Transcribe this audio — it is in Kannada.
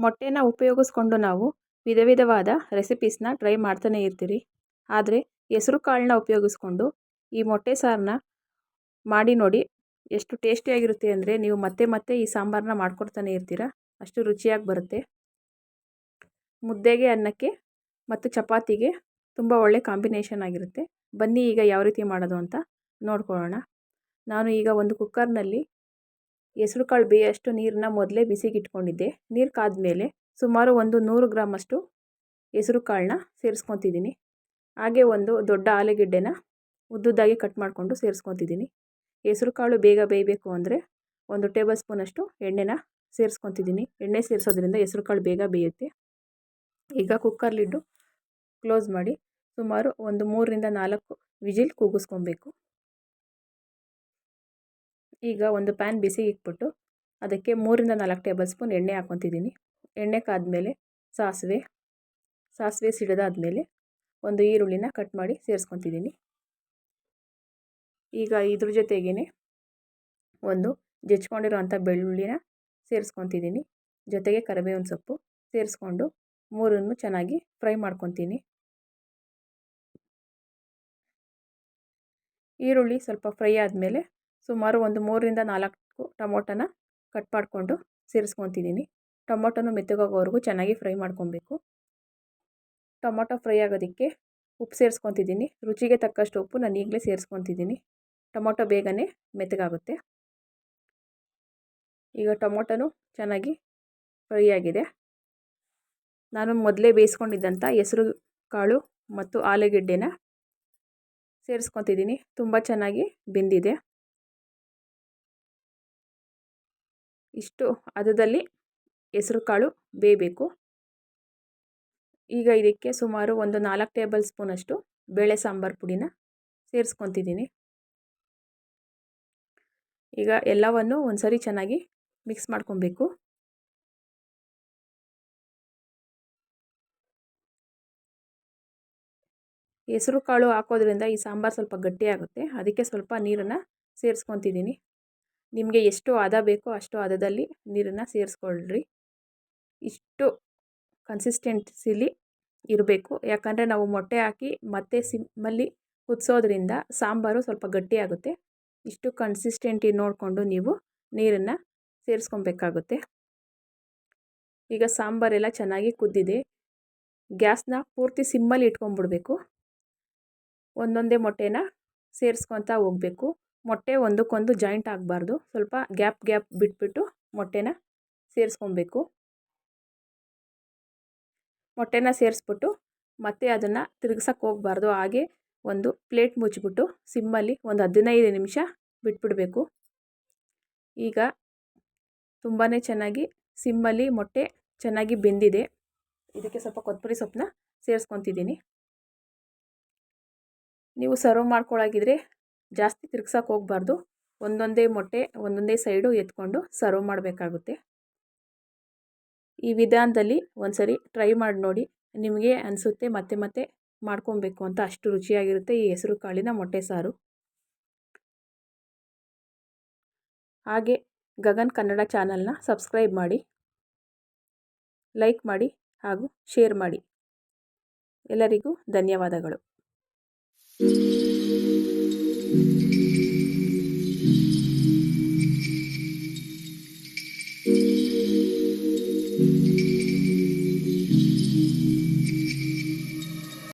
ಮೊಟ್ಟೆನ ಉಪಯೋಗಿಸ್ಕೊಂಡು ನಾವು ವಿಧ ವಿಧವಾದ ರೆಸಿಪೀಸ್ನ ಟ್ರೈ ಮಾಡ್ತಾನೇ ಇರ್ತೀರಿ. ಆದರೆ ಹೆಸ್ರು ಕಾಳನ್ನ ಉಪಯೋಗಿಸ್ಕೊಂಡು ಈ ಮೊಟ್ಟೆ ಸಾರನ್ನ ಮಾಡಿ ನೋಡಿ ಎಷ್ಟು ಟೇಸ್ಟಿಯಾಗಿರುತ್ತೆ ಅಂದರೆ ನೀವು ಮತ್ತೆ ಮತ್ತೆ ಈ ಸಾಂಬಾರನ್ನ ಮಾಡ್ಕೊಡ್ತಾನೆ ಇರ್ತೀರ. ಅಷ್ಟು ರುಚಿಯಾಗಿ ಬರುತ್ತೆ. ಮುದ್ದೆಗೆ ಅನ್ನಕ್ಕೆ ಮತ್ತು ಚಪಾತಿಗೆ ತುಂಬ ಒಳ್ಳೆ ಕಾಂಬಿನೇಷನ್ ಆಗಿರುತ್ತೆ. ಬನ್ನಿ ಈಗ ಯಾವ ರೀತಿ ಮಾಡೋದು ಅಂತ ನೋಡ್ಕೊಳ್ಳೋಣ. ನಾನು ಈಗ ಒಂದು ಕುಕ್ಕರ್ನಲ್ಲಿ ಹೆಸ್ರು ಕಾಳು ಬೇಯೋಷ್ಟು ನೀರನ್ನ ಮೊದಲೇ ಬಿಸಿಗೆ ಇಟ್ಕೊಂಡಿದ್ದೆ ನೀರು ಕಾದ್ಮೇಲೆ ಸುಮಾರು ಒಂದು ನೂರು ಗ್ರಾಮಷ್ಟು ಹೆಸ್ರು ಕಾಳನ್ನ ಸೇರಿಸ್ಕೊತಿದ್ದೀನಿ. ಹಾಗೆ ಒಂದು ದೊಡ್ಡ ಆಲೂಗೆಡ್ಡೆನ ಉದ್ದುದ್ದಾಗಿ ಕಟ್ ಮಾಡಿಕೊಂಡು ಸೇರಿಸ್ಕೊತಿದ್ದೀನಿ. ಹೆಸ್ರು ಕಾಳು ಬೇಗ ಬೇಯಬೇಕು ಅಂದರೆ ಒಂದು ಟೇಬಲ್ ಸ್ಪೂನಷ್ಟು ಎಣ್ಣೆನ ಸೇರಿಸ್ಕೊತಿದ್ದೀನಿ. ಎಣ್ಣೆ ಸೇರಿಸೋದ್ರಿಂದ ಹೆಸ್ರು ಕಾಳು ಬೇಗ ಬೇಯುತ್ತೆ. ಈಗ ಕುಕ್ಕರ್ ಲಿಡ್ಡು ಕ್ಲೋಸ್ ಮಾಡಿ ಸುಮಾರು ಒಂದು ಮೂರರಿಂದ ನಾಲ್ಕು ವಿಜಿಲ್ ಕೂಗಿಸ್ಕೊಬೇಕು. ಈಗ ಒಂದು ಪ್ಯಾನ್ ಬಿಸಿ ಇಟ್ಬಿಟ್ಟು ಅದಕ್ಕೆ ಮೂರಿಂದ ನಾಲ್ಕು ಟೇಬಲ್ ಸ್ಪೂನ್ ಎಣ್ಣೆ ಹಾಕ್ಕೊತಿದ್ದೀನಿ. ಎಣ್ಣೆ ಕಾದ್ಮೇಲೆ ಸಾಸಿವೆ ಸಾಸಿವೆ ಸಿಡಿದಾದ್ಮೇಲೆ ಒಂದು ಈರುಳ್ಳಿನ ಕಟ್ ಮಾಡಿ ಸೇರಿಸ್ಕೊತಿದ್ದೀನಿ. ಈಗ ಇದ್ರ ಜೊತೆಗೇ ಒಂದು ಜಜ್ಕೊಂಡಿರೋಂಥ ಬೆಳ್ಳುಳ್ಳಿನ ಸೇರಿಸ್ಕೊತಿದ್ದೀನಿ. ಜೊತೆಗೆ ಕರಿಬೇವಿನ ಸೊಪ್ಪು ಸೇರಿಸ್ಕೊಂಡು ಮೂರನ್ನು ಚೆನ್ನಾಗಿ ಫ್ರೈ ಮಾಡ್ಕೊತೀನಿ. ಈರುಳ್ಳಿ ಸ್ವಲ್ಪ ಫ್ರೈ ಆದಮೇಲೆ ಸುಮಾರು ಒಂದು ಮೂರರಿಂದ ನಾಲ್ಕು ಟೊಮೊಟೊನ ಕಟ್ ಮಾಡಿಕೊಂಡು ಸೇರಿಸ್ಕೊತಿದ್ದೀನಿ. ಟೊಮೊಟೊನು ಮೆತ್ತಗಾಗೋವರೆಗೂ ಚೆನ್ನಾಗಿ ಫ್ರೈ ಮಾಡ್ಕೊಬೇಕು. ಟೊಮೊಟೊ ಫ್ರೈ ಆಗೋದಕ್ಕೆ ಉಪ್ಪು ಸೇರಿಸ್ಕೊತಿದ್ದೀನಿ. ರುಚಿಗೆ ತಕ್ಕಷ್ಟು ಉಪ್ಪು ನಾನು ಈಗಲೇ ಸೇರಿಸ್ಕೊತಿದ್ದೀನಿ. ಟೊಮೊಟೊ ಬೇಗನೆ ಮೆತ್ತಗಾಗುತ್ತೆ. ಈಗ ಟೊಮೊಟೊನು ಚೆನ್ನಾಗಿ ಫ್ರೈ ಆಗಿದೆ. ನಾನು ಮೊದಲೇ ಬೇಯಿಸ್ಕೊಂಡಿದ್ದಂಥ ಹೆಸರು, ಕಾಳು ಮತ್ತು ಆಲೂಗೆಡ್ಡೆನ ಸೇರಿಸ್ಕೊತಿದ್ದೀನಿ. ತುಂಬ ಚೆನ್ನಾಗಿ ಬೆಂದಿದೆ. ಇಷ್ಟು ಹದದಲ್ಲಿ ಹೆಸ್ರು ಕಾಳು ಬೇಯಬೇಕು. ಈಗ ಇದಕ್ಕೆ ಸುಮಾರು ಒಂದು ನಾಲ್ಕು ಟೇಬಲ್ ಸ್ಪೂನಷ್ಟು ಬೇಳೆ ಸಾಂಬಾರು ಪುಡಿನ ಸೇರಿಸ್ಕೊತಿದ್ದೀನಿ. ಈಗ ಎಲ್ಲವನ್ನು ಒಂದು ಸರಿ ಚೆನ್ನಾಗಿ ಮಿಕ್ಸ್ ಮಾಡ್ಕೊಬೇಕು. ಹೆಸರುಕಾಳು ಹಾಕೋದ್ರಿಂದ ಈ ಸಾಂಬಾರು ಸ್ವಲ್ಪ ಗಟ್ಟಿಯಾಗುತ್ತೆ. ಅದಕ್ಕೆ ಸ್ವಲ್ಪ ನೀರನ್ನು ಸೇರಿಸ್ಕೊತಿದ್ದೀನಿ. ನಿಮಗೆ ಎಷ್ಟು ಹದ ಬೇಕೋ ಅಷ್ಟು ಹದದಲ್ಲಿ ನೀರನ್ನು ಸೇರಿಸ್ಕೊಳ್ರಿ. ಇಷ್ಟು ಕನ್ಸಿಸ್ಟೆನ್ಸಿಲಿ ಇರಬೇಕು. ಯಾಕಂದರೆ ನಾವು ಮೊಟ್ಟೆ ಹಾಕಿ ಮತ್ತೆ ಸಿಮ್ಮಲ್ಲಿ ಕುದಿಸೋದ್ರಿಂದ ಸಾಂಬಾರು ಸ್ವಲ್ಪ ಗಟ್ಟಿಯಾಗುತ್ತೆ. ಇಷ್ಟು ಕನ್ಸಿಸ್ಟೆಂಟಿ ನೋಡಿಕೊಂಡು ನೀವು ನೀರನ್ನು ಸೇರಿಸ್ಕೊಬೇಕಾಗುತ್ತೆ. ಈಗ ಸಾಂಬಾರೆಲ್ಲ ಚೆನ್ನಾಗಿ ಕುದ್ದಿದೆ. ಗ್ಯಾಸ್ನ ಪೂರ್ತಿ ಸಿಮ್ಮಲ್ಲಿ ಇಟ್ಕೊಂಡ್ಬಿಡ್ಬೇಕು. ಒಂದೊಂದೇ ಮೊಟ್ಟೆನ ಸೇರಿಸ್ಕೊತಾ ಹೋಗಬೇಕು. ಮೊಟ್ಟೆ ಒಂದಕ್ಕೊಂದು ಜಾಯಿಂಟ್ ಆಗಬಾರ್ದು. ಸ್ವಲ್ಪ ಗ್ಯಾಪ್ ಗ್ಯಾಪ್ ಬಿಟ್ಬಿಟ್ಟು ಮೊಟ್ಟೆನ ಸೇರಿಸ್ಕೊಬೇಕು. ಮೊಟ್ಟೆನ ಸೇರಿಸ್ಬಿಟ್ಟು ಮತ್ತೆ ಅದನ್ನು ತಿರುಗ್ಸೋಕ್ಕೆ ಹೋಗಬಾರ್ದು. ಹಾಗೆ ಒಂದು ಪ್ಲೇಟ್ ಮುಚ್ಚಿಬಿಟ್ಟು ಸಿಮ್ಮಲ್ಲಿ ಒಂದು ಹದಿನೈದು ನಿಮಿಷ ಬಿಟ್ಬಿಡಬೇಕು. ಈಗ ತುಂಬಾ ಚೆನ್ನಾಗಿ ಸಿಮ್ಮಲ್ಲಿ ಮೊಟ್ಟೆ ಚೆನ್ನಾಗಿ ಬೆಂದಿದೆ. ಇದಕ್ಕೆ ಸ್ವಲ್ಪ ಕೊತ್ತಂಬರಿ ಸೊಪ್ಪನ್ನ ಸೇರಿಸ್ಕೊತಿದ್ದೀನಿ. ನೀವು ಸರ್ವ್ ಮಾಡ್ಕೊಳ್ಳೋಗಿದ್ರೆ ಜಾಸ್ತಿ ತಿರ್ಗ್ಸೋಕೆ ಹೋಗಬಾರ್ದು. ಒಂದೊಂದೇ ಮೊಟ್ಟೆ, ಒಂದೊಂದೇ ಸೈಡು ಎತ್ಕೊಂಡು ಸರ್ವ್ ಮಾಡಬೇಕಾಗುತ್ತೆ. ಈ ವಿಧಾನದಲ್ಲಿ ಒಂದ್ಸರಿ ಟ್ರೈ ಮಾಡಿ ನೋಡಿ. ನಿಮಗೆ ಅನಿಸುತ್ತೆ ಮತ್ತೆ ಮತ್ತೆ ಮಾಡ್ಕೊಬೇಕು ಅಂತ ಅಷ್ಟು ರುಚಿಯಾಗಿರುತ್ತೆ ಈ ಹೆಸರು ಕಾಳಿನ ಮೊಟ್ಟೆ ಸಾರು. ಹಾಗೆ ಗಗನ್ ಕನ್ನಡ ಚಾನಲ್ನ ಸಬ್ಸ್ಕ್ರೈಬ್ ಮಾಡಿ. ಲೈಕ್ ಮಾಡಿ ಹಾಗೂ ಶೇರ್ ಮಾಡಿ. ಎಲ್ಲರಿಗೂ ಧನ್ಯವಾದಗಳು.